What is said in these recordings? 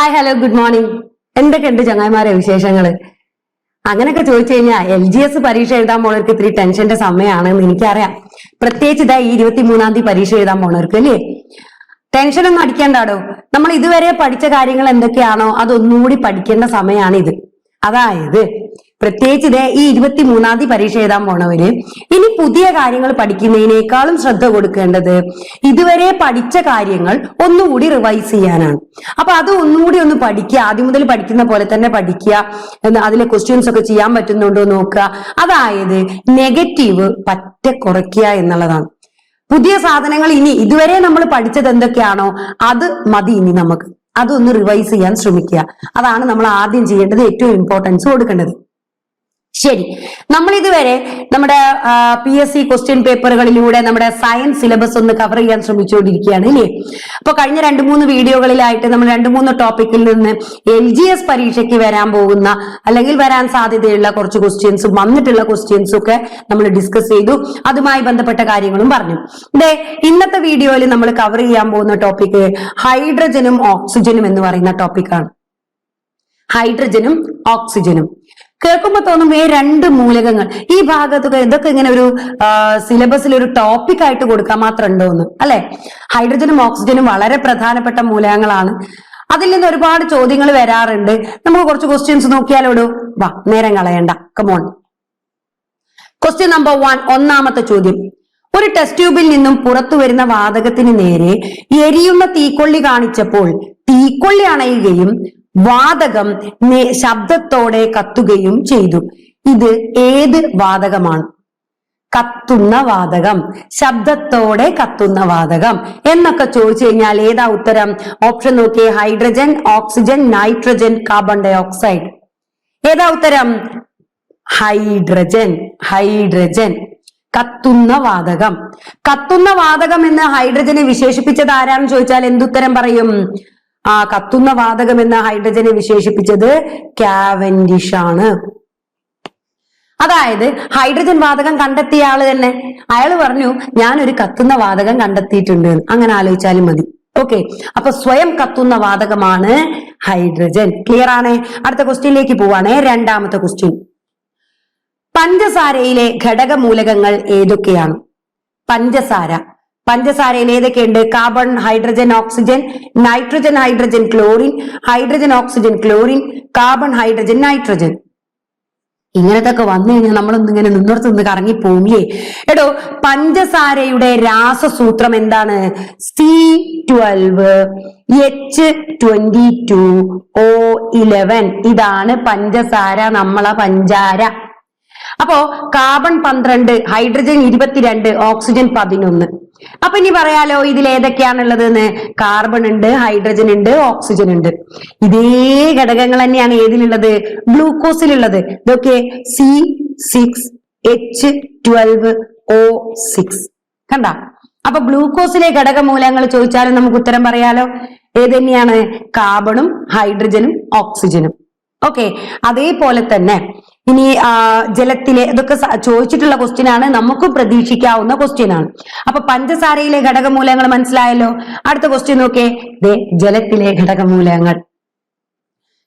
Hi hello good morning എന്തൊക്കെയുണ്ട് ചങ്ങായിമാരെ വിശേഷങ്ങൾ? അങ്ങനെയൊക്കെ ചോദിച്ചു കഴിഞ്ഞാൽ എൽ ജി എസ് പരീക്ഷ എഴുതാൻ പോണവർക്ക് ഇത്തിരി ടെൻഷന്റെ സമയമാണെന്ന് എനിക്കറിയാം. പ്രത്യേകിച്ച് ഇതാ ഈ ഇരുപത്തി മൂന്നാം തീയതി പരീക്ഷ എഴുതാൻ പോണവർക്ക് അല്ലേ? ടെൻഷനൊന്നും അടിക്കേണ്ടാടോ? നമ്മൾ ഇതുവരെ പഠിച്ച കാര്യങ്ങൾ എന്തൊക്കെയാണോ അതൊന്നുകൂടി പഠിക്കേണ്ട സമയമാണ് ഇത് അതായത് പ്രത്യേകിച്ച് ഇതേ ഈ ഇരുപത്തി മൂന്നാം തീയതി പരീക്ഷ എഴുതാൻ പോണവര് ഇനി പുതിയ കാര്യങ്ങൾ പഠിക്കുന്നതിനേക്കാളും ശ്രദ്ധ കൊടുക്കേണ്ടത് ഇതുവരെ പഠിച്ച കാര്യങ്ങൾ ഒന്നുകൂടി റിവൈസ് ചെയ്യാനാണ്. അപ്പൊ അത് ഒന്നുകൂടി ഒന്ന് പഠിക്കുക ആദ്യം മുതൽ പഠിക്കുന്ന പോലെ തന്നെ പഠിക്കുക അതിലെ ക്വസ്റ്റ്യൻസ് ഒക്കെ ചെയ്യാൻ പറ്റുന്നുണ്ടോ നോക്കുക. അതായത് നെഗറ്റീവ് പറ്റ കുറയ്ക്കുക എന്നുള്ളതാണ്. പുതിയ സാധനങ്ങൾ ഇനി ഇതുവരെ നമ്മൾ പഠിച്ചത് എന്തൊക്കെയാണോ അത് മതി ഇനി നമുക്ക്. അതൊന്ന് റിവൈസ് ചെയ്യാൻ ശ്രമിക്കുക. അതാണ് നമ്മൾ ആദ്യം ചെയ്യേണ്ടത് ഏറ്റവും ഇമ്പോർട്ടൻസ് കൊടുക്കേണ്ടത്. ശരി. നമ്മൾ ഇതുവരെ നമ്മുടെ പി എസ് സി ക്വസ്റ്റ്യൻ പേപ്പറുകളിലൂടെ നമ്മുടെ സയൻസ് സിലബസ് ഒന്ന് കവർ ചെയ്യാൻ ശ്രമിച്ചുകൊണ്ടിരിക്കുകയാണ് അല്ലേ അപ്പൊ കഴിഞ്ഞ രണ്ട് മൂന്ന് വീഡിയോകളിലായിട്ട് നമ്മൾ രണ്ട് മൂന്ന് ടോപ്പിക്കിൽ നിന്ന് എൽ ജി എസ് പരീക്ഷയ്ക്ക് വരാൻ പോകുന്ന അല്ലെങ്കിൽ വരാൻ സാധ്യതയുള്ള കുറച്ച് ക്വസ്റ്റ്യൻസും വന്നിട്ടുള്ള ക്വസ്റ്റ്യൻസും ഒക്കെ നമ്മൾ ഡിസ്കസ് ചെയ്തു. അതുമായി ബന്ധപ്പെട്ട കാര്യങ്ങളും പറഞ്ഞു. ദേ ഇന്നത്തെ വീഡിയോയിൽ നമ്മൾ കവർ ചെയ്യാൻ പോകുന്ന ടോപ്പിക്ക് ഹൈഡ്രജനും ഓക്സിജനും എന്ന് പറയുന്ന ടോപ്പിക്കാണ് ഹൈഡ്രജനും ഓക്സിജനും കേൾക്കുമ്പോ തോന്നും ഈ രണ്ട് മൂലകങ്ങൾ. ഈ ഭാഗത്തൊക്കെ ഇതൊക്കെ ഇങ്ങനെ ഒരു സിലബസിൽ ഒരു ടോപ്പിക് ആയിട്ട് കൊടുക്കാൻ മാത്രം ഉണ്ടോ എന്ന് അല്ലെ? ഹൈഡ്രജനും ഓക്സിജനും വളരെ പ്രധാനപ്പെട്ട മൂലകങ്ങളാണ്. അതിൽ നിന്ന് ഒരുപാട് ചോദ്യങ്ങൾ വരാറുണ്ട്. നമുക്ക് കുറച്ച് ക്വസ്റ്റ്യൻസ് നോക്കിയാലോ വാ നേരം കളയണ്ട. കമോൺ ക്വസ്റ്റ്യൻ നമ്പർ വൺ ഒന്നാമത്തെ ചോദ്യം. ഒരു ടെസ്റ്റ് ട്യൂബിൽ നിന്നും പുറത്തു വരുന്ന വാതകത്തിന് നേരെ എരിയുന്ന തീക്കൊള്ളി കാണിച്ചപ്പോൾ തീക്കൊള്ളി അണയുകയും വാതകം ശബ്ദത്തോടെ കത്തുകയും ചെയ്തു. ഇത് ഏത് വാതകമാണ്? കത്തുന്ന വാതകം ശബ്ദത്തോടെ കത്തുന്ന വാതകം എന്നൊക്കെ ചോദിച്ചു കഴിഞ്ഞാൽ ഏതാ ഉത്തരം? ഓപ്ഷൻ നോക്കിയ hydrogen oxygen nitrogen carbon dioxide. ഏതാ ഉത്തരം? Hydrogen hydrogen. കത്തുന്ന വാതകം. കത്തുന്ന വാതകം എന്ന് ഹൈഡ്രജനെ വിശേഷിപ്പിച്ചത് ആരാണെന്ന് ചോദിച്ചാൽ എന്തുത്തരം പറയും? ആ കത്തുന്ന വാതകം എന്ന ഹൈഡ്രജനെ വിശേഷിപ്പിച്ചത് കാവൻഡിഷ് ആണ് അതായത് ഹൈഡ്രജൻ വാതകം കണ്ടെത്തിയ ആൾ തന്നെ. അയാൾ പറഞ്ഞു ഞാൻ ഒരു കത്തുന്ന വാതകം കണ്ടെത്തിയിട്ടുണ്ട്. അങ്ങനെ ആലോചിച്ചാലും മതി. ഓക്കെ. അപ്പൊ സ്വയം കത്തുന്ന വാതകമാണ് ഹൈഡ്രജൻ. ക്ലിയർ ആണേ? അടുത്ത ക്വസ്റ്റ്യനിലേക്ക് പോവാണേ. രണ്ടാമത്തെ ക്വസ്റ്റ്യൻ. പഞ്ചസാരയിലെ ഘടകമൂലകങ്ങൾ ഏതൊക്കെയാണ്? പഞ്ചസാര പഞ്ചസാരയിൽ ഏതൊക്കെയുണ്ട് carbon hydrogen oxygen nitrogen hydrogen chlorine. Hydrogen oxygen chlorine carbon hydrogen nitrogen. ഇങ്ങനത്തൊക്കെ വന്നു കഴിഞ്ഞാൽ നമ്മളൊന്നും ഇങ്ങനെ നിന്നിടത്ത് നിന്ന് കറങ്ങി പോകില്ലേ എടോ പഞ്ചസാരയുടെ രാസസൂത്രം എന്താണ്? C twelve H twenty two O eleven ഇതാണ് പഞ്ചസാര നമ്മളെ പഞ്ചാര. അപ്പോ കാർബൺ പന്ത്രണ്ട് ഹൈഡ്രജൻ ഇരുപത്തിരണ്ട് ഓക്സിജൻ പതിനൊന്ന്. അപ്പൊ ഇനി പറയാലോ ഇതിൽ ഏതൊക്കെയാണുള്ളത് എന്ന് കാർബൺ ഉണ്ട് ഹൈഡ്രജൻ ഉണ്ട് ഓക്സിജൻ ഉണ്ട്. ഇതേ ഘടകങ്ങൾ തന്നെയാണ് ഏതിലുള്ളത്? ഗ്ലൂക്കോസിലുള്ളത് ഇതൊക്കെ C six H twelve O six കണ്ട? അപ്പൊ ഗ്ലൂക്കോസിലെ ഘടകമൂലങ്ങൾ ചോദിച്ചാലും നമുക്ക് ഉത്തരം പറയാലോ? ഏത് തന്നെയാണ്? കാർബണും ഹൈഡ്രജനും ഓക്സിജനും ഓക്കെ അതേപോലെ തന്നെ ഇനി ജലത്തിലെ ഇതൊക്കെ ചോദിച്ചിട്ടുള്ള ക്വസ്റ്റ്യൻ ആണ്. നമുക്കും പ്രതീക്ഷിക്കാവുന്ന ക്വസ്റ്റ്യൻ ആണ്. അപ്പൊ പഞ്ചസാരയിലെ ഘടകമൂലങ്ങൾ മനസ്സിലായല്ലോ. അടുത്ത ക്വസ്റ്റ്യൻ നോക്കേ. ദേ ജലത്തിലെ ഘടകമൂലങ്ങൾ.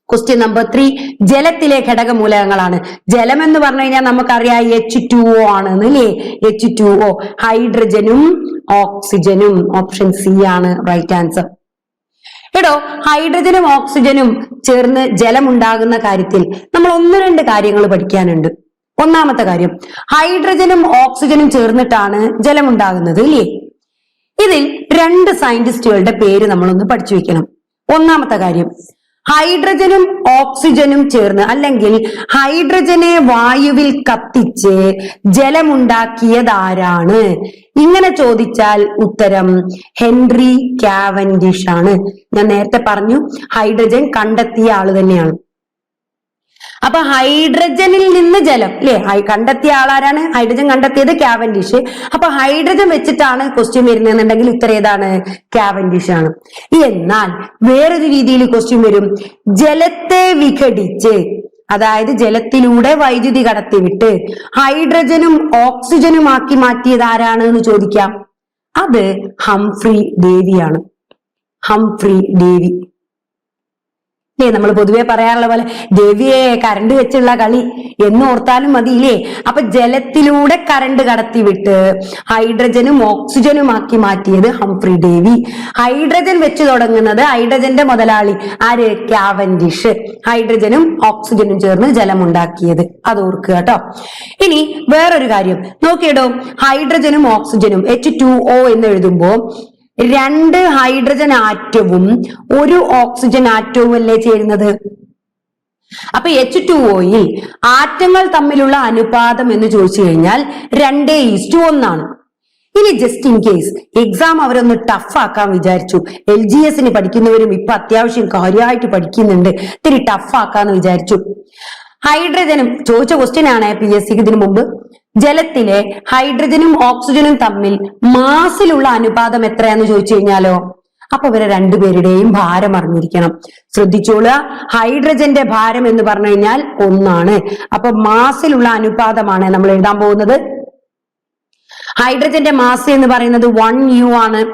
ക്വസ്റ്റ്യൻ നമ്പർ ത്രീ ജലത്തിലെ ഘടകമൂലകങ്ങളാണ് ജലം എന്ന് പറഞ്ഞു കഴിഞ്ഞാൽ നമുക്കറിയാം എച്ച് ടു ഒ ആണ് അല്ലേ എച്ച് ടു ഒ ഹൈഡ്രജനും ഓക്സിജനും ഓപ്ഷൻ സി ആണ്. റൈറ്റ് ആൻസർ എടോ ഹൈഡ്രജനും ഓക്സിജനും ചേർന്ന് ജലമുണ്ടാകുന്ന കാര്യത്തിൽ നമ്മൾ ഒന്ന് രണ്ട് കാര്യങ്ങൾ പഠിക്കാനുണ്ട്. ഒന്നാമത്തെ കാര്യം ഹൈഡ്രജനും ഓക്സിജനും ചേർന്നിട്ടാണ് ജലമുണ്ടാകുന്നത് ഇല്ലേ? ഇതിൽ രണ്ട് സയന്റിസ്റ്റുകളുടെ പേര് നമ്മളൊന്ന് പഠിച്ചു വെക്കണം. ഒന്നാമത്തെ കാര്യം ഹൈഡ്രജനും ഓക്സിജനും ചേർന്ന് അല്ലെങ്കിൽ ഹൈഡ്രജനെ വായുവിൽ കത്തിച്ച് ജലമുണ്ടാക്കിയതാരാണ്? ഇങ്ങനെ ചോദിച്ചാൽ ഉത്തരം ഹെൻറി കാവൻഡിഷ് ആണ്. ഞാൻ നേരത്തെ പറഞ്ഞു ഹൈഡ്രജൻ കണ്ടെത്തിയ ആൾ തന്നെയാണ്. അപ്പൊ ഹൈഡ്രജനിൽ നിന്ന് ജലം അല്ലെ കണ്ടെത്തിയ ആളാരാണ്? ഹൈഡ്രജൻ കണ്ടെത്തിയത് കാവൻഡിഷ്. അപ്പൊ ഹൈഡ്രജൻ വെച്ചിട്ടാണ് ക്വസ്റ്റ്യൻ വരുന്നതെന്നുണ്ടെങ്കിൽ ഉത്തരം ഏതാണ്? കാവൻഡിഷ് ആണ്. എന്നാൽ വേറൊരു രീതിയിൽ ക്വസ്റ്റ്യൻ വരും. ജലത്തെ വിഘടിച്ച് അതായത് ജലത്തിലൂടെ വൈദ്യുതി കടത്തിവിട്ട് ഹൈഡ്രജനും ഓക്സിജനും ആക്കി മാറ്റിയത് ആരാണ് എന്ന് ചോദിക്കാം. അത് ഹംഫ്രി ദേവിയാണ് ഹംഫ്രി ഡേവി. അല്ലേ നമ്മൾ പൊതുവെ പറയാറുള്ള പോലെ ദേവിയെ കരണ്ട് വെച്ചുള്ള കളി എന്ന് ഓർത്താലും മതിയില്ലേ? അപ്പൊ ജലത്തിലൂടെ കരണ്ട് കടത്തിവിട്ട് ഹൈഡ്രജനും ഓക്സിജനും ആക്കി മാറ്റിയത് ഹംഫ്രി ദേവി. ഹൈഡ്രജൻ വെച്ച് തുടങ്ങുന്നത് ഹൈഡ്രജന്റെ മുതലാളി ആര്? ക്യാവൻഡിഷ്. ഹൈഡ്രജനും ഓക്സിജനും ചേർന്ന് ജലമുണ്ടാക്കിയത്. അത് ഓർക്കുക കേട്ടോ. ഇനി വേറൊരു കാര്യം. നോക്കിയിടോ ഹൈഡ്രജനും ഓക്സിജനും എച്ച് ടു ഒ എന്ന് എഴുതുമ്പോ രണ്ട് ഹൈഡ്രജൻ ആറ്റവും ഒരു ഓക്സിജൻ ആറ്റവും അല്ലേ ചേരുന്നത്? അപ്പൊ എച്ച് ടു ഒയിൽ ആറ്റങ്ങൾ തമ്മിലുള്ള അനുപാതം എന്ന് ചോദിച്ചു കഴിഞ്ഞാൽ രണ്ടേ ഈസ്റ്റു ഒന്നാണ്. ഇനി ജസ്റ്റ് ഇൻ കേസ് എക്സാം അവരൊന്ന് ടഫ് ആക്കാൻ വിചാരിച്ചു. എൽ ജി എസിന് പഠിക്കുന്നവരും ഇപ്പൊ അത്യാവശ്യം കാര്യമായിട്ട് പഠിക്കുന്നുണ്ട്. ഇത്തിരി ടഫ് ആക്കാന്ന് വിചാരിച്ചു. ഹൈഡ്രജനും ചോദിച്ച ക്വസ്റ്റ്യൻ ആണ് പി എസ് സിക്ക് ഇതിനു മുമ്പ്. ജലത്തിലെ ഹൈഡ്രജനും ഓക്സിജനും തമ്മിൽ മാസിലുള്ള അനുപാതം എത്രയാന്ന് ചോദിച്ചു കഴിഞ്ഞാലോ? അപ്പൊ ഇവരെ രണ്ടുപേരുടെയും ഭാരം അറിഞ്ഞിരിക്കണം. ശ്രദ്ധിച്ചോളുക. ഹൈഡ്രജന്റെ ഭാരം എന്ന് പറഞ്ഞു കഴിഞ്ഞാൽ ഒന്നാണ്. അപ്പൊ മാസിലുള്ള അനുപാതമാണ് നമ്മൾ എഴുതാൻ പോകുന്നത്. ഹൈഡ്രജന്റെ മാസ് എന്ന് പറയുന്നത് വൺ യു ആണ്.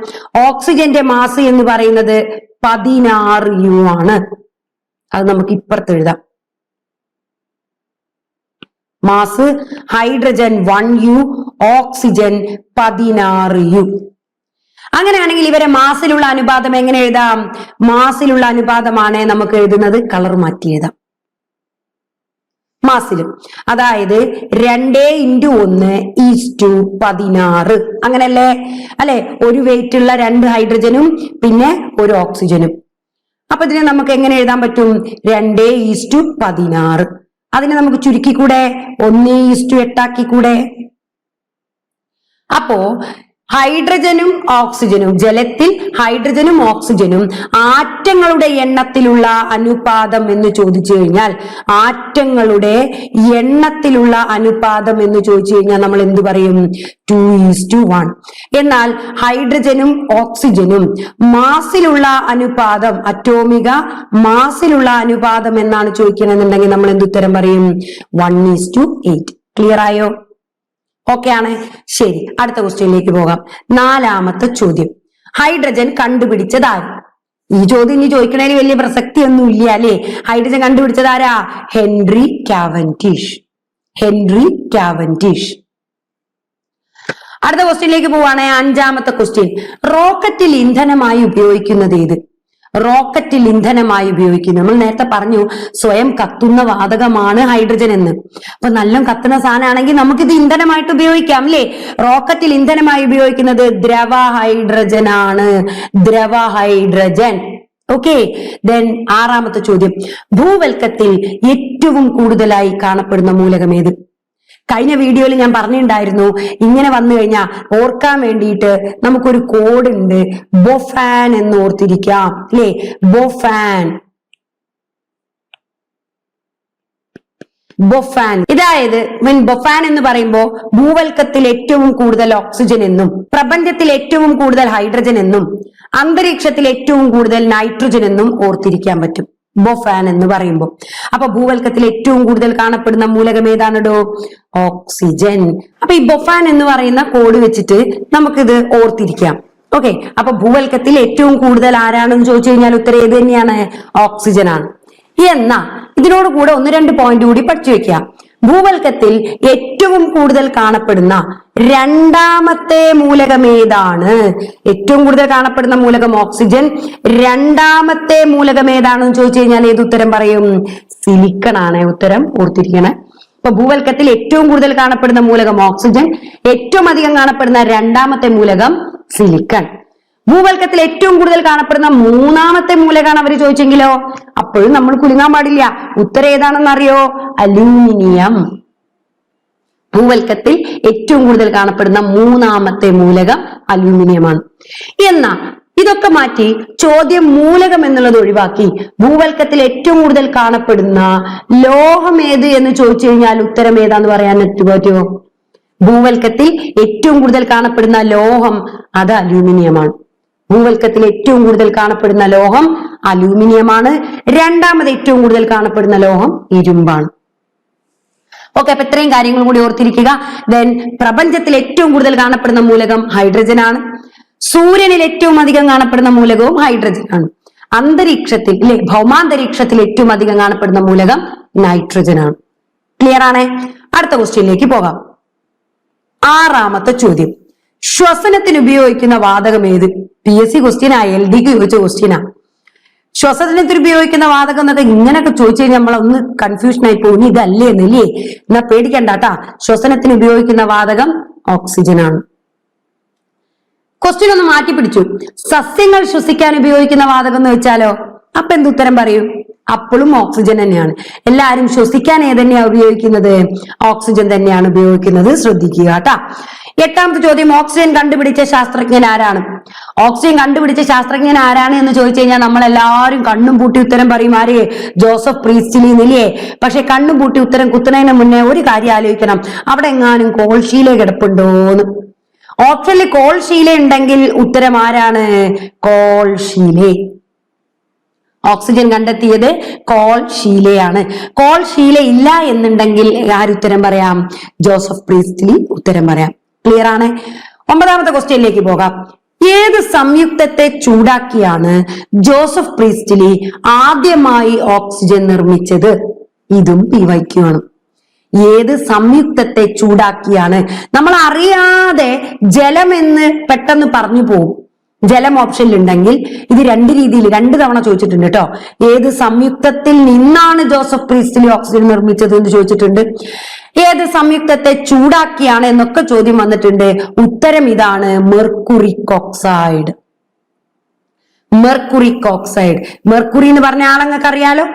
ഓക്സിജന്റെ മാസ് എന്ന് പറയുന്നത് പതിനാറ് യു ആണ്. അത് നമുക്ക് ഇപ്പുറത്ത് എഴുതാം. Mass hydrogen one u oxygen പതിനാറ് യു. അങ്ങനെയാണെങ്കിൽ ഇവരെ മാസിലുള്ള അനുപാതം എങ്ങനെ എഴുതാം? മാസിലുള്ള അനുപാതമാണ് നമുക്ക് എഴുതുന്നത് കളർ മാറ്റി എഴുതാം. മാസിലും. അതായത് രണ്ടേ ഇന്റു ഒന്ന് ഈസ് ടു പതിനാറ്. അങ്ങനല്ലേ? അല്ലെ? ഒരു വെയിറ്റ് ഉള്ള രണ്ട് ഹൈഡ്രജനും പിന്നെ ഒരു ഓക്സിജനും. അപ്പൊ ഇതിനെ നമുക്ക് എങ്ങനെ എഴുതാൻ പറ്റും? രണ്ടേ ഈസ് ടു പതിനാറ്. അതിനെ നമുക്ക് ചുരുക്കിക്കൂടെ? ഒന്നേ ഈസ്റ്റു എട്ടാക്കിക്കൂടെ? എട്ടാക്കി കൂടെ അപ്പോ ഹൈഡ്രജനും ഓക്സിജനും ജലത്തിൽ ഹൈഡ്രജനും ഓക്സിജനും ആറ്റങ്ങളുടെ എണ്ണത്തിലുള്ള അനുപാതം എന്ന് ചോദിച്ചു കഴിഞ്ഞാൽ ആറ്റങ്ങളുടെ എണ്ണത്തിലുള്ള അനുപാതം എന്ന് ചോദിച്ചു കഴിഞ്ഞാൽ നമ്മൾ എന്ത് പറയും? ടു ഈസ് ടു വൺ എന്നാൽ ഹൈഡ്രജനും ഓക്സിജനും മാസിലുള്ള അനുപാതം അറ്റോമിക മാസിലുള്ള അനുപാതം എന്നാണ് ചോദിക്കണമെന്നുണ്ടെങ്കിൽ നമ്മൾ എന്തുത്തരം പറയും? One is to eight clear ആയോ? ഓക്കെ ആണ് ശരി അടുത്ത ക്വസ്റ്റ്യനിലേക്ക് പോകാം. നാലാമത്തെ ചോദ്യം. ഹൈഡ്രജൻ കണ്ടുപിടിച്ചതാര്? ഈ ചോദ്യം ഇനി ചോദിക്കണതിന് വലിയ പ്രസക്തി ഒന്നും ഇല്ല അല്ലേ? ഹൈഡ്രജൻ കണ്ടുപിടിച്ചത് ആരാ ഹെൻറി കാവന്റീഷ്. ഹെൻറി കാവന്റീഷ്. അടുത്ത ക്വസ്റ്റ്യനിലേക്ക് പോവാണ്. അഞ്ചാമത്തെ ക്വസ്റ്റ്യൻ. റോക്കറ്റിൽ ഇന്ധനമായി ഉപയോഗിക്കുന്നത് ഏത്? റോക്കറ്റിൽ ഇന്ധനമായി ഉപയോഗിക്കുന്നു. നമ്മൾ നേരത്തെ പറഞ്ഞു സ്വയം കത്തുന്ന വാതകമാണ് ഹൈഡ്രജൻ എന്ന്. അപ്പൊ നല്ല കത്തുന്ന സാധനമാണെങ്കിൽ നമുക്കിത് ഇന്ധനമായിട്ട് ഉപയോഗിക്കാം അല്ലേ? റോക്കറ്റിൽ ഇന്ധനമായി ഉപയോഗിക്കുന്നത് ദ്രവ ഹൈഡ്രജൻ ആണ് ദ്രവ ഹൈഡ്രജൻ. ഓക്കെ? ദെൻ ആറാമത്തെ ചോദ്യം. ഭൂവൽക്കത്തിൽ ഏറ്റവും കൂടുതലായി കാണപ്പെടുന്ന മൂലകം ഏത്? കഴിഞ്ഞ വീഡിയോയിൽ ഞാൻ പറഞ്ഞിട്ടുണ്ടായിരുന്നു ഇങ്ങനെ വന്നു കഴിഞ്ഞാൽ ഓർക്കാൻ വേണ്ടിയിട്ട് നമുക്കൊരു കോഡ് ഉണ്ട് ബൊഫാൻ എന്ന് ഓർത്തിരിക്കാം അല്ലേ? ബൊഫാൻ. ബൊഫാൻ. ഇതായത് മീൻ ബൊഫാൻ എന്ന് പറയുമ്പോൾ ഭൂവൽക്കത്തിൽ ഏറ്റവും കൂടുതൽ ഓക്സിജൻ എന്നും പ്രപഞ്ചത്തിൽ ഏറ്റവും കൂടുതൽ ഹൈഡ്രജൻ എന്നും അന്തരീക്ഷത്തിൽ ഏറ്റവും കൂടുതൽ നൈട്രജൻ എന്നും ഓർത്തിരിക്കാൻ പറ്റും. ബൊഫാൻ എന്ന് പറയുമ്പോൾ അപ്പൊ ഭൂവൽക്കത്തിൽ ഏറ്റവും കൂടുതൽ കാണപ്പെടുന്ന മൂലകം ഏതാണോ ഓക്സിജൻ അപ്പൊ ഈ ബൊഫാൻ എന്ന് പറയുന്ന കോഡ് വെച്ചിട്ട് നമുക്കിത് ഓർത്തിരിക്കാം. ഓക്കെ അപ്പൊ ഭൂവൽക്കത്തിൽ ഏറ്റവും കൂടുതൽ ആരാണെന്ന് ചോദിച്ചു കഴിഞ്ഞാൽ ഉത്തരം ഏത് തന്നെയാണ്? ഓക്സിജൻ ആണ്. എന്നാ ഇതിനോട് കൂടെ ഒന്ന് രണ്ട് പോയിന്റ് കൂടി പഠിച്ചു വെക്കുക ഭൂവൽക്കത്തിൽ ഏറ്റവും കൂടുതൽ കാണപ്പെടുന്ന രണ്ടാമത്തെ മൂലകം ഏതാണ്? ഏറ്റവും കൂടുതൽ കാണപ്പെടുന്ന മൂലകം ഓക്സിജൻ. രണ്ടാമത്തെ മൂലകം ഏതാണെന്ന് ചോദിച്ചു കഴിഞ്ഞാൽ ഏത് ഉത്തരം പറയും? സിലിക്കൺ ആണ് ഉത്തരം. ഓർത്തിരിക്കണേ. ഇപ്പൊ ഭൂവൽക്കത്തിൽ ഏറ്റവും കൂടുതൽ കാണപ്പെടുന്ന മൂലകം ഓക്സിജൻ. ഏറ്റവും അധികം കാണപ്പെടുന്ന രണ്ടാമത്തെ മൂലകം സിലിക്കൺ. ഭൂവൽക്കത്തിൽ ഏറ്റവും കൂടുതൽ കാണപ്പെടുന്ന മൂന്നാമത്തെ മൂലകമാണ് അവർ ചോദിച്ചെങ്കിലോ? അപ്പോഴും നമ്മൾ കുലുങ്ങാൻ പാടില്ല. ഉത്തരം ഏതാണെന്ന് അറിയോ അലൂമിനിയം. ഭൂവൽക്കത്തിൽ ഏറ്റവും കൂടുതൽ കാണപ്പെടുന്ന മൂന്നാമത്തെ മൂലകം അലൂമിനിയമാണ്. എന്നാ ഇതൊക്കെ മാറ്റി ചോദ്യം മൂലകം എന്നുള്ളത് ഒഴിവാക്കി ഭൂവൽക്കത്തിൽ ഏറ്റവും കൂടുതൽ കാണപ്പെടുന്ന ലോഹം ഏത് എന്ന് ചോദിച്ചു കഴിഞ്ഞാൽ ഉത്തരം ഏതാന്ന് പറയാൻ പറ്റുമോ ഭൂവൽക്കത്തിൽ ഏറ്റവും കൂടുതൽ കാണപ്പെടുന്ന ലോഹം അത് അലൂമിനിയമാണ്. ഭൂവൽക്കത്തിൽ ഏറ്റവും കൂടുതൽ കാണപ്പെടുന്ന ലോഹം അലൂമിനിയമാണ്. രണ്ടാമത് ഏറ്റവും കൂടുതൽ കാണപ്പെടുന്ന ലോഹം ഇരുമ്പാണ്. ഓക്കെ അപ്പൊ ഇത്രയും കാര്യങ്ങളും കൂടി ഓർത്തിരിക്കുക. ദെൻ പ്രപഞ്ചത്തിൽ ഏറ്റവും കൂടുതൽ കാണപ്പെടുന്ന മൂലകം ഹൈഡ്രജൻ ആണ് സൂര്യനിൽ ഏറ്റവും അധികം കാണപ്പെടുന്ന മൂലകവും ഹൈഡ്രജൻ ആണ് അന്തരീക്ഷത്തിൽ അല്ലെ ഭൗമാന്തരീക്ഷത്തിൽ ഏറ്റവും അധികം കാണപ്പെടുന്ന മൂലകം നൈട്രജൻ ആണ് ക്ലിയർ ആണേ? അടുത്ത ക്വസ്റ്റ്യനിലേക്ക് പോകാം. ആറാമത്തെ ചോദ്യം. ശ്വസനത്തിന് ഉപയോഗിക്കുന്ന വാതകം ഏത്? പി എസ് സി ക്വസ്റ്റ്യനാ എൽ ഡിക്ക് ചോദിച്ച ക്വസ്റ്റ്യനാ ശ്വസനത്തിന് ഉപയോഗിക്കുന്ന വാതകം എന്നൊക്കെ ഇങ്ങനെയൊക്കെ ചോദിച്ചു കഴിഞ്ഞാൽ നമ്മളൊന്ന് കൺഫ്യൂഷൻ ആയി പോകും. ഇതല്ലേ എന്നില്ലേ എന്നാ പേടിക്കണ്ട കേട്ടാ ശ്വസനത്തിന് ഉപയോഗിക്കുന്ന വാതകം ഓക്സിജൻ ആണ്. ക്വസ്റ്റ്യൻ ഒന്ന് മാറ്റി പിടിച്ചു സസ്യങ്ങൾ ശ്വസിക്കാൻ ഉപയോഗിക്കുന്ന വാതകം എന്ന് വെച്ചാലോ? അപ്പൊ എന്ത് ഉത്തരം പറയും? അപ്പോഴും ഓക്സിജൻ തന്നെയാണ്. എല്ലാവരും ശ്വസിക്കാൻ ഏതന്നെയാ ഉപയോഗിക്കുന്നത്? ഓക്സിജൻ തന്നെയാണ് ഉപയോഗിക്കുന്നത്. ശ്രദ്ധിക്കുക കേട്ടാ. എട്ടാമത്തെ ചോദ്യം ഓക്സിജൻ കണ്ടുപിടിച്ച ശാസ്ത്രജ്ഞൻ ആരാണ്? ഓക്സിജൻ കണ്ടുപിടിച്ച ശാസ്ത്രജ്ഞൻ ആരാണ് എന്ന് ചോദിച്ചു കഴിഞ്ഞാൽ നമ്മൾ എല്ലാവരും കണ്ണും പൂട്ടി ഉത്തരം പറയും ആര്? ജോസഫ് പ്രീസ്റ്റിലി എന്നില്ലേ? പക്ഷെ കണ്ണും പൂട്ടി ഉത്തരം കുത്തുന്നതിന് മുന്നേ ഒരു കാര്യം ആലോചിക്കണം. അവിടെ എങ്ങാനും കോൾഷീല കിടപ്പുണ്ടോന്ന്. ഓപ്ഷനിൽ കോൾഷീല ഉണ്ടെങ്കിൽ ഉത്തരം ആരാണ്? കോൾ ശീലെ ഓക്സിജൻ കണ്ടെത്തിയത് കോൾ ഷീലയാണ്. കോൾ ഷീല ഇല്ല എന്നുണ്ടെങ്കിൽ ആരുത്തരം പറയാം? ജോസഫ് പ്രീസ്റ്റിലി ഉത്തരം പറയാം. ക്ലിയർ ആണ്? ഒമ്പതാമത്തെ ക്വസ്റ്റ്യനിലേക്ക് പോകാം. ഏത് സംയുക്തത്തെ ചൂടാക്കിയാണ് ജോസഫ് പ്രീസ്റ്റിലി ആദ്യമായി ഓക്സിജൻ നിർമ്മിച്ചത്? ഇതും പി വൈക്കുവാണ് ഏത് സംയുക്തത്തെ ചൂടാക്കിയാണ്? നമ്മൾ അറിയാതെ ജലം എന്ന് പെട്ടെന്ന് പറഞ്ഞു പോകും ജലം ഓപ്ഷനിൽ ഉണ്ടെങ്കിൽ ഇത് രണ്ട് രീതിയിൽ രണ്ട് തവണ ചോദിച്ചിട്ടുണ്ട് കേട്ടോ ഏത് സംയുക്തത്തിൽ നിന്നാണ് ജോസഫ് പ്രീസ്റ്റിലി ഓക്സിജൻ നിർമ്മിച്ചത് എന്ന് ചോദിച്ചിട്ടുണ്ട്. ഏത് സംയുക്തത്തെ ചൂടാക്കിയാണ് എന്നൊക്കെ ചോദ്യം വന്നിട്ടുണ്ട്. ഉത്തരം ഇതാണ് mercuric oxide mercuric oxide mercury എന്ന് പറഞ്ഞ ആളങ്ങൾക്ക് അറിയാലോ?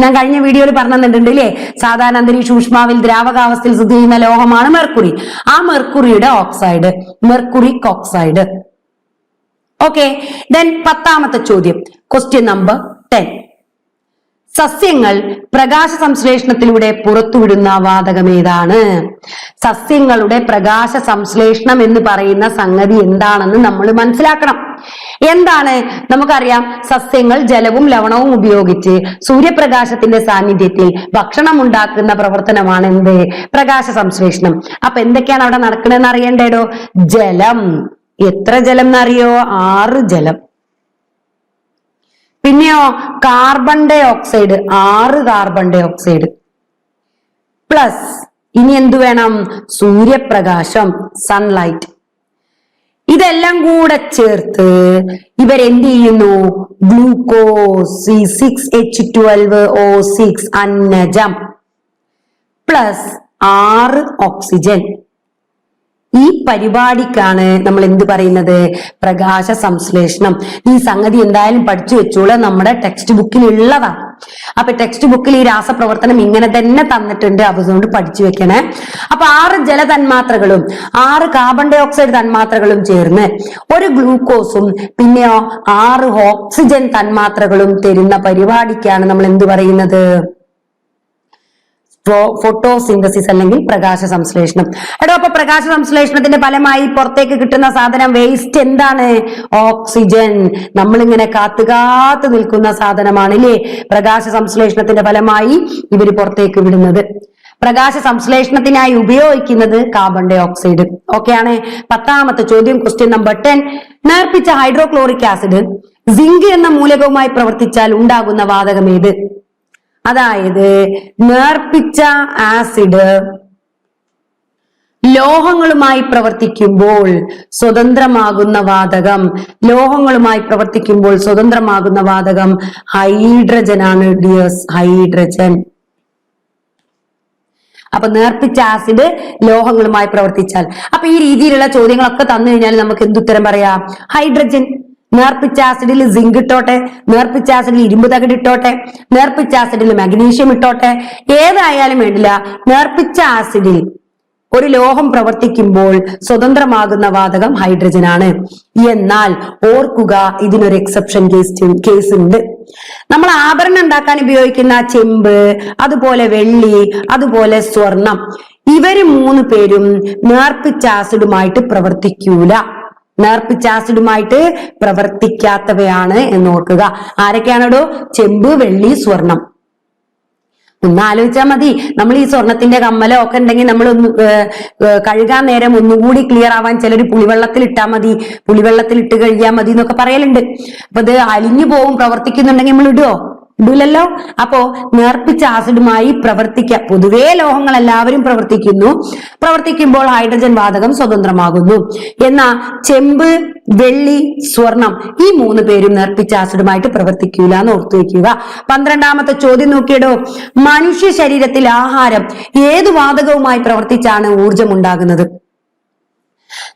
ഞാൻ കഴിഞ്ഞ വീഡിയോയിൽ പറഞ്ഞു തന്നിട്ടുണ്ട് അല്ലേ സാധാരണ അന്തരീക്ഷ ഊഷ്മാവിൽ ദ്രാവകാവസ്ഥയിൽ സ്ഥിതി ചെയ്യുന്ന ലോഹമാണ് മെർക്കുറി ആ മെർക്കുറിയുടെ oxide mercuric oxide okay then പത്താമത്തെ ചോദ്യം. ക്വസ്റ്റ്യൻ നമ്പർ ടെൻ സസ്യങ്ങൾ പ്രകാശ സംശ്ലേഷണത്തിലൂടെ പുറത്തുവിടുന്ന വാതകം ഏതാണ്? സസ്യങ്ങളുടെ പ്രകാശ സംശ്ലേഷണം എന്ന് പറയുന്ന സംഗതി എന്താണെന്ന് നമ്മൾ മനസ്സിലാക്കണം. എന്താണ്? നമുക്കറിയാം സസ്യങ്ങൾ ജലവും ലവണവും ഉപയോഗിച്ച് സൂര്യപ്രകാശത്തിന്റെ സാന്നിധ്യത്തിൽ ഭക്ഷണം ഉണ്ടാക്കുന്ന പ്രവർത്തനമാണ് എന്ത്? പ്രകാശ സംശ്ലേഷണം. അപ്പൊ എന്തൊക്കെയാണ് അവിടെ നടക്കണമെന്ന് അറിയണ്ടേടോ? ജലം. എത്ര ജലം എന്നറിയോ? ആറ് ജലം. പിന്നെയോ കാർബൺ ഡൈ ഓക്സൈഡ് ആറ് കാർബൺ ഡൈ ഓക്സൈഡ് പ്ലസ് ഇനി എന്തു വേണം? സൂര്യപ്രകാശം സൺലൈറ്റ് ഇതെല്ലാം കൂടെ ചേർത്ത് ഇവരെന്ത് ചെയ്യുന്നു? Glucose C six H twelve O six അന്നജം. പ്ലസ് ആറ് ഓക്സിജൻ ഈ പരിപാടിക്കാണ് നമ്മൾ എന്ത് പറയുന്നത്? പ്രകാശ സംശ്ലേഷണം. ഈ സംഗതി എന്തായാലും പഠിച്ചു വെച്ചോളൂ. നമ്മുടെ ടെക്സ്റ്റ് ബുക്കിൽ ഉള്ളതാണ് അപ്പൊ ടെക്സ്റ്റ് ബുക്കിൽ ഈ രാസപ്രവർത്തനം ഇങ്ങനെ തന്നെ തന്നിട്ടുണ്ട്. അതുകൊണ്ട് പഠിച്ചു വെക്കണേ. അപ്പൊ ആറ് ജല തന്മാത്രകളും ആറ് കാർബൺ ഡൈ ഓക്സൈഡ് തന്മാത്രകളും ചേർന്ന് ഒരു ഗ്ലൂക്കോസും പിന്നെയോ ആറ് ഓക്സിജൻ തന്മാത്രകളും തരുന്ന പരിപാടിക്കാണ് നമ്മൾ എന്ത് പറയുന്നത്? ഫോട്ടോസിന്തസിസ് അല്ലെങ്കിൽ പ്രകാശ സംശ്ലേഷണം എടോ അപ്പൊ പ്രകാശ സംശ്ലേഷണത്തിന്റെ ഫലമായി പുറത്തേക്ക് കിട്ടുന്ന സാധനം വേസ്റ്റ് എന്താണ്? ഓക്സിജൻ. നമ്മളിങ്ങനെ കാത്തു കാത്തു നിൽക്കുന്ന സാധനമാണ് ഇല്ലേ പ്രകാശ സംശ്ലേഷണത്തിന്റെ ഫലമായി ഇവർ പുറത്തേക്ക് വിടുന്നത്. പ്രകാശ സംശ്ലേഷണത്തിനായി ഉപയോഗിക്കുന്നത് കാർബൺ ഡൈ ഓക്സൈഡ് ഓക്കെയാണ് പത്താമത്തെ ചോദ്യം ക്വസ്റ്റ്യൻ നമ്പർ ടെൻ നേർപ്പിച്ച ഹൈഡ്രോക്ലോറിക് ആസിഡ് സിങ്ക് എന്ന മൂലകവുമായി പ്രവർത്തിച്ചാൽ ഉണ്ടാകുന്ന വാതകം ഏത്? അതായത് നേർപ്പിച്ച ആസിഡ് ലോഹങ്ങളുമായി പ്രവർത്തിക്കുമ്പോൾ സ്വതന്ത്രമാകുന്ന വാതകം ലോഹങ്ങളുമായി പ്രവർത്തിക്കുമ്പോൾ സ്വതന്ത്രമാകുന്ന വാതകം ഹൈഡ്രജൻ ആണ് ഡിയേഴ്സ് ഹൈഡ്രജൻ. അപ്പൊ നേർപ്പിച്ച ആസിഡ് ലോഹങ്ങളുമായി പ്രവർത്തിച്ചാൽ. അപ്പൊ ഈ രീതിയിലുള്ള ചോദ്യങ്ങളൊക്കെ തന്നു കഴിഞ്ഞാൽ നമുക്ക് എന്തുത്തരം പറയാം? ഹൈഡ്രജൻ നേർപ്പിച്ച ആസിഡിൽ സിങ്ക് ഇട്ടോട്ടെ നേർപ്പിച്ച ആസിഡിൽ ഇരുമ്പ് തകിട് ഇട്ടോട്ടെ നേർപ്പിച്ച ആസിഡിൽ മഗ്നീഷ്യം ഇട്ടോട്ടെ ഏതായാലും വേണ്ടില്ല നേർപ്പിച്ച ആസിഡിൽ ഒരു ലോഹം പ്രവർത്തിക്കുമ്പോൾ സ്വതന്ത്രമാകുന്ന വാതകം ഹൈഡ്രജൻ ആണ്. എന്നാൽ ഓർക്കുക ഇതിനൊരു എക്സെപ്ഷൻ കേസ് കേസ് ഉണ്ട്. നമ്മൾ ആഭരണം ഉണ്ടാക്കാൻ ഉപയോഗിക്കുന്ന ചെമ്പ് അതുപോലെ വെള്ളി അതുപോലെ സ്വർണം ഇവർ മൂന്ന് പേരും നേർപ്പിച്ച ആസിഡുമായിട്ട് പ്രവർത്തിക്കൂല. നേർപ്പിച്ച ആസിഡുമായിട്ട് പ്രവർത്തിക്കാത്തവയാണ് എന്ന് ഓർക്കുക. ആരൊക്കെയാണോ ചെമ്പ് വെള്ളി സ്വർണം. ഒന്ന് ആലോചിച്ചാൽ മതി. നമ്മൾ ഈ സ്വർണത്തിന്റെ കമ്മലോ ഒക്കെ ഉണ്ടെങ്കിൽ നമ്മൾ ഒന്ന് കഴുകാൻ നേരം ഒന്നുകൂടി ക്ലിയർ ആവാൻ ചിലർ പുളിവെള്ളത്തിൽ ഇട്ടാൽ മതി. പുളിവെള്ളത്തിൽ ഇട്ട് കഴുകിയാൽ മതി എന്നൊക്കെ പറയലുണ്ട്. അപ്പൊ ഇത് അലിഞ്ഞു പോവും പ്രവർത്തിക്കുന്നുണ്ടെങ്കിൽ നമ്മൾ ഇടുവോ? ഇടൂലല്ലോ? അപ്പോ നേർപ്പിച്ച ആസിഡുമായി പ്രവർത്തിക്ക പൊതുവേ ലോഹങ്ങൾ എല്ലാവരും പ്രവർത്തിക്കുന്നു. പ്രവർത്തിക്കുമ്പോൾ ഹൈഡ്രജൻ വാതകം സ്വതന്ത്രമാകുന്നു. എന്നാ ചെമ്പ് വെള്ളി സ്വർണം ഈ മൂന്ന് പേരും നേർപ്പിച്ച ആസിഡുമായിട്ട് പ്രവർത്തിക്കൂല എന്ന് ഓർത്തു വെക്കുക. പന്ത്രണ്ടാമത്തെ ചോദ്യം നോക്കിയിടോ. മനുഷ്യ ശരീരത്തിൽ ആഹാരം ഏത് വാതകവുമായി പ്രവർത്തിച്ചാണ് ഊർജം ഉണ്ടാകുന്നത്?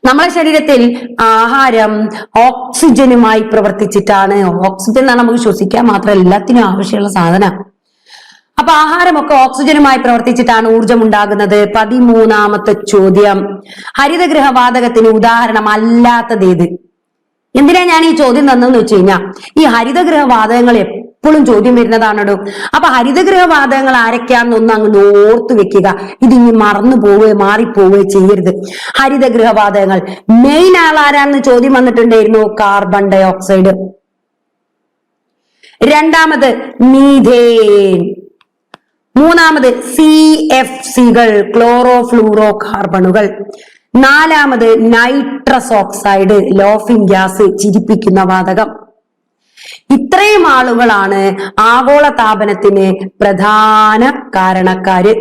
നമ്മളെ ശരീരത്തിൽ ആഹാരം ഓക്സിജനുമായി പ്രവർത്തിച്ചിട്ടാണ്. ഓക്സിജൻ എന്നാണ് നമുക്ക് ശ്വസിക്കാൻ മാത്രമല്ല എല്ലാത്തിനും ആവശ്യമുള്ള സാധനം. അപ്പൊ ആഹാരമൊക്കെ ഓക്സിജനുമായി പ്രവർത്തിച്ചിട്ടാണ് ഊർജം ഉണ്ടാകുന്നത് പതിമൂന്നാമത്തെ ചോദ്യം. ഹരിതഗൃഹവാതകത്തിന് ഉദാഹരണം അല്ലാത്തത് എന്തിനാ ഞാൻ ഈ ചോദ്യം തന്നെന്ന് വെച്ച് കഴിഞ്ഞാൽ ഈ ഹരിതഗൃഹവാതകങ്ങൾ എപ്പോഴും ചോദ്യം വരുന്നതാണോ അപ്പൊ ഹരിതഗൃഹവാതകങ്ങൾ ആരൊക്കെയാണെന്നൊന്ന് അങ്ങ് ഓർത്തു വെക്കുക. ഇതിനി മറന്നു പോവുകയോ മാറിപ്പോവുകയോ ചെയ്യരുത്. ഹരിതഗൃഹവാതകങ്ങൾ. മെയിൻ ആളാരാണെന്ന് ചോദ്യം വന്നിട്ടുണ്ടായിരുന്നു? കാർബൺ ഡൈ ഓക്സൈഡ് രണ്ടാമത് മീഥേൻ മൂന്നാമത് സി എഫ് സികൾ ക്ലോറോ ഫ്ലൂറോ കാർബണുകൾ നാലാമത് നൈട്രസ് ഓക്സൈഡ് ലോഫിൻ ഗ്യാസ് ചിരിപ്പിക്കുന്ന വാതകം. ഇത്രയും ആളുകളാണ് ആഗോള താപനത്തിന് പ്രധാന കാരണക്കാര്.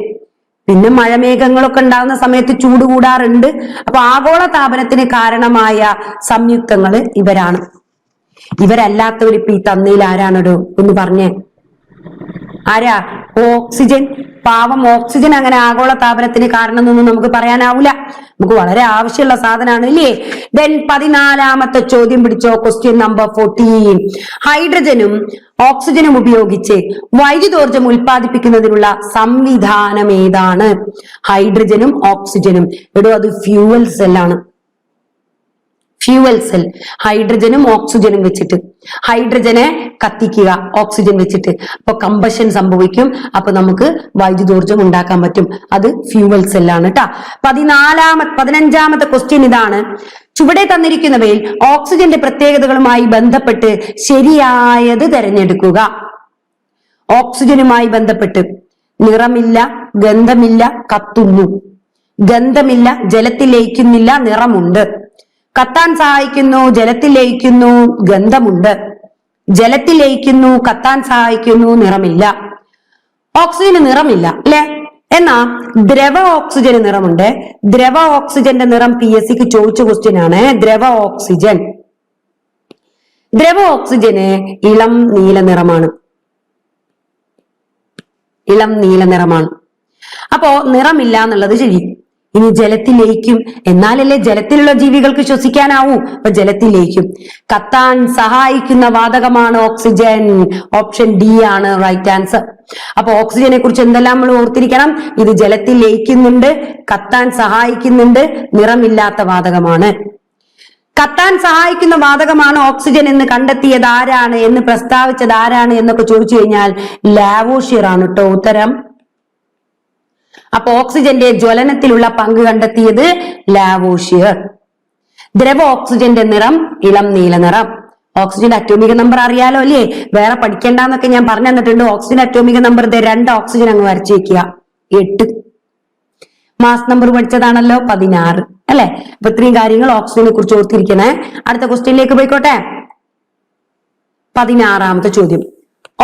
പിന്നെ മഴമേഘങ്ങളൊക്കെ ഉണ്ടാകുന്ന സമയത്ത് ചൂട് കൂടാറുണ്ട്. അപ്പൊ ആഗോള താപനത്തിന് കാരണമായ സംയുക്തങ്ങൾ ഇവരാണ്. ഇവരല്ലാത്തവരിപ്പോ ഈ തന്നയിൽ ആരാണൊരു ഒന്ന് പറഞ്ഞേ. ആരാ? ഓക്സിജൻ. പാവം ഓക്സിജൻ അങ്ങനെ ആഗോള താപനത്തിന് കാരണം എന്നൊന്നും നമുക്ക് പറയാനാവില്ല നമുക്ക് വളരെ ആവശ്യമുള്ള സാധനമാണ് ഇല്ലേ ദെൻ പതിനാലാമത്തെ ചോദ്യം പിടിച്ചോ? ക്വസ്റ്റ്യൻ നമ്പർ ഫോർട്ടീൻ ഹൈഡ്രജനും ഓക്സിജനും ഉപയോഗിച്ച് വൈദ്യുതോർജം ഉൽപ്പാദിപ്പിക്കുന്നതിനുള്ള സംവിധാനം ഏതാണ്? ഹൈഡ്രജനും ഓക്സിജനും. എടോ അത് ഫ്യൂവൽ സെല്ലാണ് ഫ്യൂവൽ സെൽ ഹൈഡ്രജനും ഓക്സിജനും വെച്ചിട്ട്. ഹൈഡ്രജനെ കത്തിക്കുക ഓക്സിജൻ വെച്ചിട്ട്. അപ്പൊ കമ്പഷൻ സംഭവിക്കും. അപ്പൊ നമുക്ക് വൈദ്യുതോർജം ഉണ്ടാക്കാൻ പറ്റും. അത് ഫ്യൂവൽ സെല്ലാണ് കേട്ടാ പതിനാലാമ പതിനഞ്ചാമത്തെ ക്വസ്റ്റ്യൻ ഇതാണ്. ചുവടെ തന്നിരിക്കുന്നവയിൽ ഓക്സിജന്റെ പ്രത്യേകതകളുമായി ബന്ധപ്പെട്ട് ശരിയായത് തിരഞ്ഞെടുക്കുക. ഓക്സിജനുമായി ബന്ധപ്പെട്ട് നിറമില്ല ഗന്ധമില്ല കത്തുന്നു. ഗന്ധമില്ല ജലത്തിൽ ലയിക്കുന്നില്ല നിറമുണ്ട്. കത്താൻ സഹായിക്കുന്നു ജലത്തിൽ ലയിക്കുന്നു ഗന്ധമുണ്ട്. ജലത്തിൽ ലയിക്കുന്നു കത്താൻ സഹായിക്കുന്നു നിറമില്ല. ഓക്സിജന് നിറമില്ല അല്ലെ? എന്നാ ദ്രവ ഓക്സിജന് നിറമുണ്ട്. ദ്രവ ഓക്സിജന്റെ നിറം പി എസ് സിക്ക് ചോദിച്ച ക്വസ്റ്റ്യൻ ആണ് ദ്രവ ഓക്സിജൻ. ദ്രവ ഓക്സിജന് ഇളം നീല നിറമാണ്. ഇളം നീല നിറമാണ്. അപ്പോ നിറമില്ല എന്നുള്ളത് ശരി. ഇനി ജലത്തിൽ ലയിക്കും എന്നാലല്ലേ ജലത്തിലുള്ള ജീവികൾക്ക് ശ്വസിക്കാനാവൂ? അപ്പൊ ജലത്തിൽ ലയിക്കും കത്താൻ സഹായിക്കുന്ന വാതകമാണ് ഓക്സിജൻ. ഓപ്ഷൻ ഡി ആണ് റൈറ്റ് ആൻസർ. അപ്പൊ ഓക്സിജനെ കുറിച്ച് എന്തെല്ലാം നമ്മൾ ഓർത്തിരിക്കണം? ഇത് ജലത്തിൽ ലയിക്കുന്നുണ്ട് കത്താൻ സഹായിക്കുന്നുണ്ട് നിറമില്ലാത്ത വാതകമാണ്. കത്താൻ സഹായിക്കുന്ന വാതകമാണ് ഓക്സിജൻ എന്ന് കണ്ടെത്തിയത് ആരാണ്? എന്ന് പ്രസ്താവിച്ചത് ആരാണ് എന്നൊക്കെ ചോദിച്ചു കഴിഞ്ഞാൽ ലാവോഷിയർ ആണ് കേട്ടോ ഉത്തരം. അപ്പൊ ഓക്സിജന്റെ ജ്വലനത്തിലുള്ള പങ്ക് കണ്ടെത്തിയത് ലാവോഷിയർ ദ്രവ ഓക്സിജന്റെ നിറം ഇളം നീല നിറം. ഓക്സിജന്റെ അറ്റോമിക നമ്പർ അറിയാലോ അല്ലേ? വേറെ പഠിക്കണ്ടെന്നൊക്കെ ഞാൻ പറഞ്ഞു തന്നിട്ടുണ്ട്. ഓക്സിജൻ അറ്റോമിക നമ്പർ രണ്ട് ഓക്സിജൻ അങ്ങ് വരച്ചു വെക്കുക. എട്ട്. മാസ് നമ്പർ പഠിച്ചതാണല്ലോ പതിനാറ്. അല്ലെ? അപ്പൊ ഇത്രയും കാര്യങ്ങൾ ഓക്സിജനെ കുറിച്ച് ഓർത്തിരിക്കണേ. അടുത്ത ക്വസ്റ്റ്യനിലേക്ക് പോയിക്കോട്ടെ. പതിനാറാമത്തെ ചോദ്യം.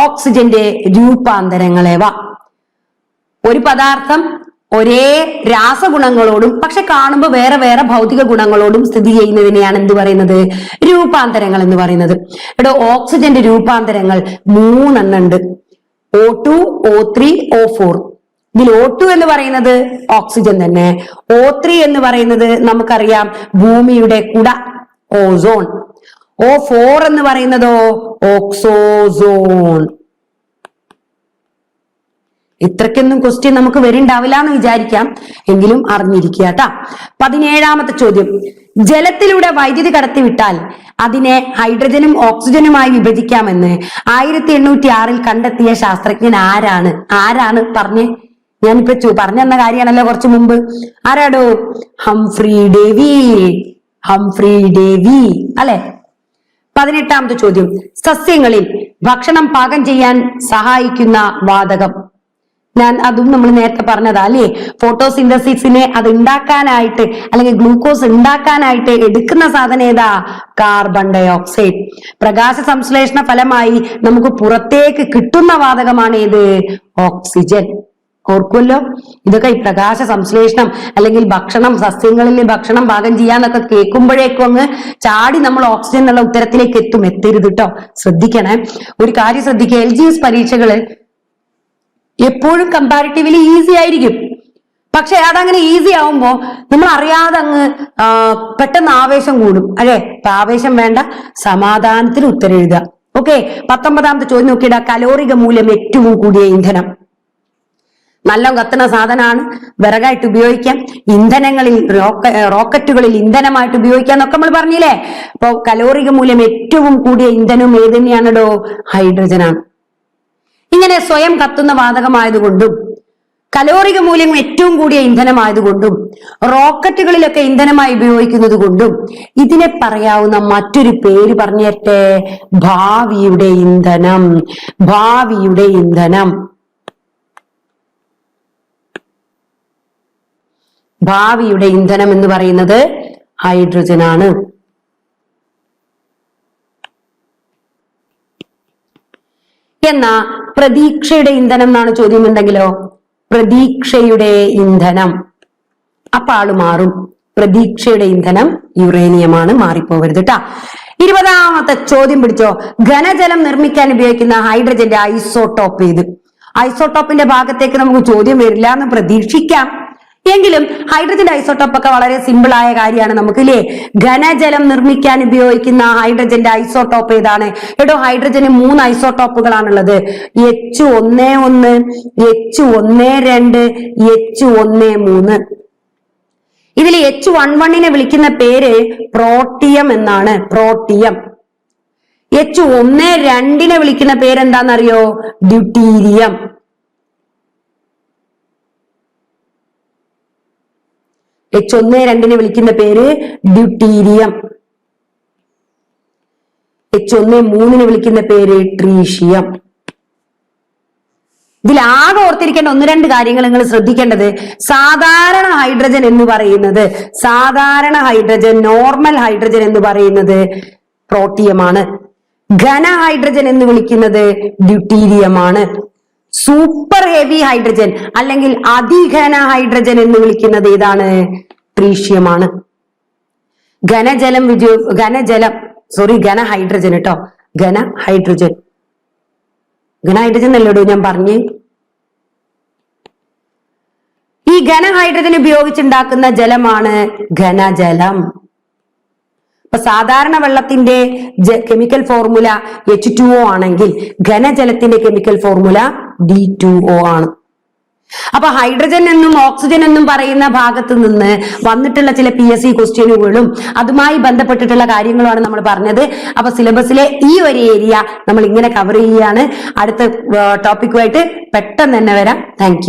ഓക്സിജന്റെ രൂപാന്തരങ്ങളേവ? ഒരു പദാർത്ഥം ഒരേ രാസഗുണങ്ങളോടും പക്ഷെ കാണുമ്പോൾ വേറെ വേറെ ഭൗതിക ഗുണങ്ങളോടും സ്ഥിതി ചെയ്യുന്നതിനെയാണ് എന്ത് പറയുന്നത്? രൂപാന്തരങ്ങൾ എന്ന് പറയുന്നത്. ഇവിടെ ഓക്സിജന്റെ രൂപാന്തരങ്ങൾ മൂന്നെണ്ണം ഉണ്ട്. O two O three O four ഇതിൽ ഒ ടു എന്ന് പറയുന്നത് ഓക്സിജൻ തന്നെ. ഒ ത്രീ എന്ന് പറയുന്നത് നമുക്കറിയാം ഭൂമിയുടെ കുട ഓസോൺ. ഓ ഫോർ എന്ന് പറയുന്നതോ? ഓക്സോസോൺ. ഇത്രയ്ക്കൊന്നും ക്വസ്റ്റ്യൻ നമുക്ക് വരുന്നുണ്ടാവില്ല എന്ന് വിചാരിക്കാം. എങ്കിലും അറിഞ്ഞിരിക്കുക കേട്ടാ പതിനേഴാമത്തെ ചോദ്യം. ജലത്തിലൂടെ വൈദ്യുതി കടത്തിവിട്ടാൽ അതിനെ ഹൈഡ്രജനും ഓക്സിജനുമായി വിഭജിക്കാമെന്ന് ആയിരത്തി എണ്ണൂറ്റി ആറിൽ കണ്ടെത്തിയ ശാസ്ത്രജ്ഞൻ ആരാണ്? ആരാണ്? പറഞ്ഞേ. ഞാനിപ്പോ പറഞ്ഞു തന്ന കാര്യമാണല്ലോ കുറച്ചു മുമ്പ്. ആരാടോ? Humphry Davy. Humphry Davy. അല്ലെ? പതിനെട്ടാമത്തെ ചോദ്യം. സസ്യങ്ങളിൽ ഭക്ഷണം പാകം ചെയ്യാൻ സഹായിക്കുന്ന വാതകം. ഞാൻ അതും നമ്മൾ നേരത്തെ പറഞ്ഞതാ അല്ലേ? ഫോട്ടോസിന്തസിസിനെ അത് ഉണ്ടാക്കാനായിട്ട് അല്ലെങ്കിൽ ഗ്ലൂക്കോസ് ഉണ്ടാക്കാനായിട്ട് എടുക്കുന്ന സാധനം ഏതാ? കാർബൺ ഡൈ ഓക്സൈഡ് പ്രകാശ സംശ്ലേഷണ ഫലമായി നമുക്ക് പുറത്തേക്ക് കിട്ടുന്ന വാതകമാണ് ഏത്? ഓക്സിജൻ ഓർക്കുമല്ലോ ഇതൊക്കെ ഈ പ്രകാശ സംശ്ലേഷണം അല്ലെങ്കിൽ ഭക്ഷണം സസ്യങ്ങളിൽ ഭക്ഷണം പാകം ചെയ്യാന്നൊക്കെ കേൾക്കുമ്പോഴേക്കും അങ്ങ് ചാടി നമ്മൾ ഓക്സിജൻ എന്നുള്ള ഉത്തരത്തിലേക്ക് എത്തും. എത്തരുത് കേട്ടോ ശ്രദ്ധിക്കണേ. ഒരു കാര്യം ശ്രദ്ധിക്കുക. എൽ ജി എസ് പരീക്ഷകൾ എപ്പോഴും കമ്പാരിറ്റീവ്ലി ഈസി ആയിരിക്കും. പക്ഷെ അതങ്ങനെ ഈസി ആവുമ്പോ നമ്മൾ അറിയാതെ അങ്ങ് പെട്ടെന്ന് ആവേശം കൂടും. അല്ലേ? ആവേശം വേണ്ട സമാധാനത്തിൽ ഉത്തരം എഴുതുക. ഓക്കെ? പത്തൊമ്പതാമത്തെ ചോദ്യം നോക്കിയിട. കലോറിക മൂല്യം ഏറ്റവും കൂടിയ ഇന്ധനം. നല്ല കത്തുന്ന സാധനമാണ് വിറകായിട്ട് ഉപയോഗിക്കാം. ഇന്ധനങ്ങളിൽ റോക്ക റോക്കറ്റുകളിൽ ഇന്ധനമായിട്ട് ഉപയോഗിക്കാം എന്നൊക്കെ നമ്മൾ പറഞ്ഞില്ലേ? അപ്പൊ കലോറിക മൂല്യം ഏറ്റവും കൂടിയ ഇന്ധനം ഏത് തന്നെയാണല്ലോ ഹൈഡ്രജൻ ആണ് ഇങ്ങനെ സ്വയം കത്തുന്ന വാതകമായതുകൊണ്ടും കലോറിക മൂല്യം ഏറ്റവും കൂടിയ ഇന്ധനമായതുകൊണ്ടും റോക്കറ്റുകളിലൊക്കെ ഇന്ധനമായി ഉപയോഗിക്കുന്നത് കൊണ്ടും ഇതിനെ പറയാവുന്ന മറ്റൊരു പേര് പറഞ്ഞേട്ടെ? ഭാവിയുടെ ഇന്ധനം. ഭാവിയുടെ ഇന്ധനം. ഭാവിയുടെ ഇന്ധനം എന്ന് പറയുന്നത് ഹൈഡ്രജൻ ആണ് എന്നാ പ്രതീക്ഷയുടെ ഇന്ധനം എന്നാണ് ചോദ്യം ഉണ്ടെങ്കിലോ പ്രതീക്ഷയുടെ ഇന്ധനം. അപ്പൊ ആൾ മാറും. പ്രതീക്ഷയുടെ ഇന്ധനം യുറേനിയമാണ് മാറിപ്പോവരുത് കേട്ടാ ഇരുപതാമത്തെ ചോദ്യം പിടിച്ചോ? ഘനജലം നിർമ്മിക്കാൻ ഉപയോഗിക്കുന്ന ഹൈഡ്രജന്റെ ഐസോടോപ്പ് ഏത്? ഐസോടോപ്പിന്റെ ഭാഗത്തേക്ക് നമുക്ക് ചോദ്യം വരില്ല എന്ന് പ്രതീക്ഷിക്കാം. എങ്കിലും ഹൈഡ്രജൻ ഐസോട്ടോപ്പ് ഒക്കെ വളരെ സിമ്പിൾ ആയ കാര്യമാണ് നമുക്ക് ഇല്ലേ ഘനജലം നിർമ്മിക്കാൻ ഉപയോഗിക്കുന്ന ഹൈഡ്രജന്റെ ഐസോട്ടോപ്പ് ഏതാണ്? എടോ ഹൈഡ്രജന് മൂന്ന് ഐസോട്ടോപ്പുകളാണുള്ളത് എച്ച് ഒന്ന് ഒന്ന് എച്ച് ഒന്ന് രണ്ട് എച്ച് ഒന്ന് മൂന്ന്. ഇതിൽ എച്ച് വൺ വണ്ണിനെ വിളിക്കുന്ന പേര് പ്രോട്ടിയം എന്നാണ്. പ്രോട്ടിയം. എച്ച് ഒന്ന് രണ്ടിനെ വിളിക്കുന്ന പേരെന്താണെന്നറിയോ? ഡ്യൂട്ടീരിയം. എച്ച് ഒന്ന് രണ്ടിനെ വിളിക്കുന്ന പേര് ഡ്യൂട്ടീരിയം. എച്ച് ഒന്ന് മൂന്നിനെ വിളിക്കുന്ന പേര് ട്രീഷിയം. ഇതിൽ ആകെ ഓർത്തിരിക്കേണ്ട ഒന്ന് രണ്ട് കാര്യങ്ങൾ നിങ്ങൾ ശ്രദ്ധിക്കേണ്ടത്. സാധാരണ ഹൈഡ്രജൻ എന്ന് പറയുന്നത് സാധാരണ ഹൈഡ്രജൻ നോർമൽ ഹൈഡ്രജൻ എന്ന് പറയുന്നത് പ്രോട്ടിയമാണ്. ഘന ഹൈഡ്രജൻ എന്ന് വിളിക്കുന്നത് ഡ്യൂട്ടീരിയമാണ്. സൂപ്പർ ഹെവി ഹൈഡ്രജൻ അല്ലെങ്കിൽ അതിഘന ഹൈഡ്രജൻ എന്ന് വിളിക്കുന്നത് ഏതാണ്? ട്രീഷ്യമാണ് ഘനജലം വിജയ ഘനജലം സോറി ഘന ഹൈഡ്രജൻ കേട്ടോ ഘന ഹൈഡ്രജൻ ഘന ഹൈഡ്രജൻ അല്ലോടോ ഞാൻ പറഞ്ഞേ? ഈ ഘന ഹൈഡ്രജൻ ഉപയോഗിച്ചുണ്ടാക്കുന്ന ജലമാണ് ഘനജലം. ഇപ്പൊ സാധാരണ വെള്ളത്തിന്റെ chemical formula H two O ആണെങ്കിൽ ഘനജലത്തിന്റെ chemical formula D two O ആണ്. അപ്പൊ ഹൈഡ്രജൻ എന്നും ഓക്സിജൻ എന്നും പറയുന്ന ഭാഗത്ത് നിന്ന് വന്നിട്ടുള്ള ചില പി എസ് സി ക്വസ്റ്റ്യനുകളും അതുമായി ബന്ധപ്പെട്ടിട്ടുള്ള കാര്യങ്ങളുമാണ് നമ്മൾ പറഞ്ഞത്. അപ്പൊ സിലബസിലെ ഈ ഒരു ഏരിയ നമ്മൾ ഇങ്ങനെ കവർ ചെയ്യുകയാണ്. അടുത്ത ടോപ്പിക്കുമായിട്ട് പെട്ടെന്ന് തന്നെ വരാം. താങ്ക്